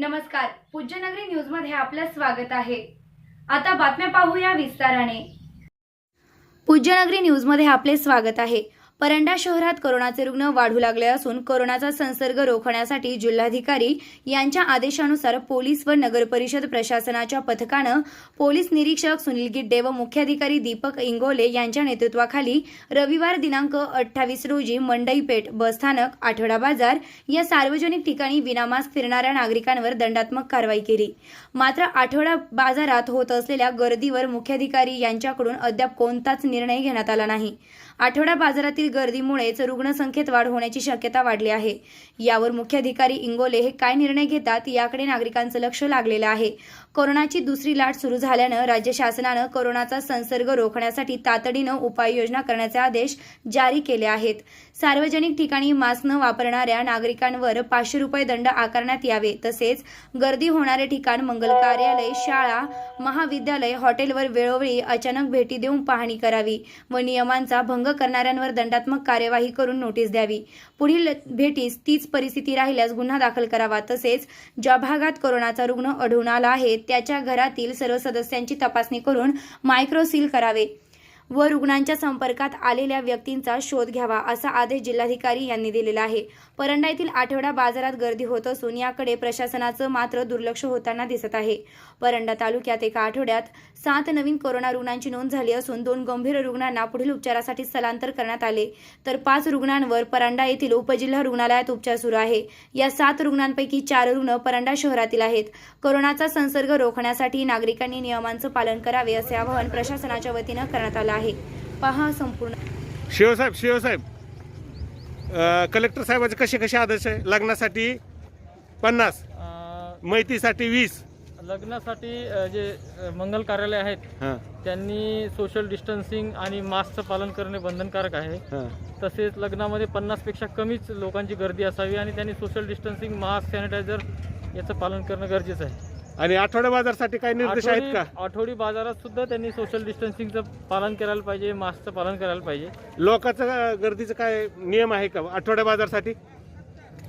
नमस्कार. पूज्यनगरी न्यूजमध्ये आपलं स्वागत आहे. आता बातम्या पाहूया विस्ताराने. पूज्यनगरी न्यूजमध्ये आपले स्वागत आहे. परंडा शहरात कोरोनाचे रुग्ण वाढू लागले असून कोरोनाचा संसर्ग रोखण्यासाठी जिल्हाधिकारी यांच्या आदेशानुसार पोलीस व नगरपरिषद प्रशासनाच्या पथकानं पोलीस निरीक्षक सुनील गिड्डे व मुख्याधिकारी दीपक इंगोले यांच्या नेतृत्वाखाली रविवार दिनांक अठ्ठावीस रोजी मंडईपेठ बसस्थानक आठवडा बाजार या सार्वजनिक ठिकाणी विनामास्क फिरणाऱ्या नागरिकांवर दंडात्मक कारवाई केली. मात्र आठवडा बाजारात होत असलेल्या गर्दीवर मुख्याधिकारी यांच्याकडून अद्याप कोणताच निर्णय घेण्यात आला नाही. आठवडा बाजारातील गर्दीमुळेच रुग्णसंख्येत वाढ होण्याची शक्यता वाढली आहे. यावर मुख्याधिकारी इंगोले हे काय निर्णय घेतात याकडे नागरिकांचं लक्ष लागलेलं आहे. कोरोनाची दुसरी लाट सुरू झाल्यानं राज्य शासनानं कोरोनाचा संसर्ग रोखण्यासाठी तातडीनं उपाययोजना करण्याचे आदेश जारी केले आहेत. सार्वजनिक ठिकाणी मास्क न वापरणाऱ्या नागरिकांवर पाचशे रुपये दंड आकारण्यात यावे तसेच गर्दी होणारे ठिकाण मंगल कार्यालय शाळा महाविद्यालय हॉटेलवर वेळोवेळी अचानक भेटी देऊन पाहणी करावी व नियमांचा भंग करणाऱ्यांवर दंडात्मक कार्यवाही करून नोटीस द्यावी. पुढील भेटीस तीच परिस्थिती राहिल्यास गुन्हा दाखल करावा. तसेच ज्या भागात कोरोनाचा रुग्ण आढळून आला आहे त्याच्या घरातील सर्व सदस्यांची तपासणी करून मायक्रोसील करावे व रुग्णांच्या संपर्कात आलेल्या व्यक्तींचा शोध घ्यावा असा आदेश जिल्हाधिकारी यांनी दिलेला आहे. परंडा येथील आठवडा बाजारात गर्दी होत असून याकडे प्रशासनाचं मात्र दुर्लक्ष होताना दिसत आहे. परंडा तालुक्यात एका आठवड्यात सात नवीन कोरोना रुग्णांची नोंद झाली असून दोन गंभीर रुग्णांना पुढील उपचारासाठी स्थलांतर करण्यात आले. तर पाच रुग्णांवर परंडा येथील उपजिल्हा रुग्णालयात उपचार सुरू आहे. या सात रुग्णांपैकी चार रुग्ण परंडा शहरातील आहेत. कोरोनाचा संसर्ग रोखण्यासाठी नागरिकांनी नियमांचं पालन करावे असे आवाहन प्रशासनाच्या वतीनं करण्यात आलं आहे. पहा संपूर्ण शिवसाहेब शिवसाहेब. कलेक्टर साहेबाचे कसे कसे आदेश आहे? लग्नासाठी पन्नास मैतीसाठी वीस. लग्नासाठी जे मंगल कार्यालय आहेत हां. त्यांनी सोशल डिस्टन्सिंग आणि मास्कचं पालन करणे बंधनकारक आहे. हां. तसेच लग्नामध्ये पन्नासपेक्षा कमीच लोकांची गर्दी असावी आणि त्यांनी सोशल डिस्टन्सिंग मास्क सॅनिटायझर याचं पालन करणं गरजेचं आहे. आणि आठवड्या बाजारसाठी काही निर्देश आहेत का? आठवडी आठवडी बाजारात सुद्धा त्यांनी सोशल डिस्टन्सिंगचं पालन करायला पाहिजे मास्कचं पालन करायला पाहिजे. लोकांचं गर्दीचं काय नियम आहे का? आठवड्या बाजारसाठी?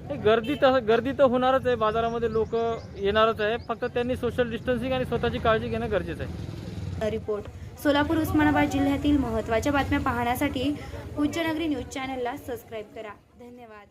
गर्दी तर गर्दी तर होणारच आहे. बाजारामध्ये लोक येणारच आहे. फक्त त्यांनी सोशल डिस्टन्सिंग आणि स्वतःची काळजी घेणं गरजेचं आहे. रिपोर्ट. सोलापूर उस्मानाबाद जिल्ह्यातील महत्त्वाच्या बातम्या पाहण्यासाठी उच्चनगरी न्यूज चॅनलला सबस्क्राईब करा. धन्यवाद.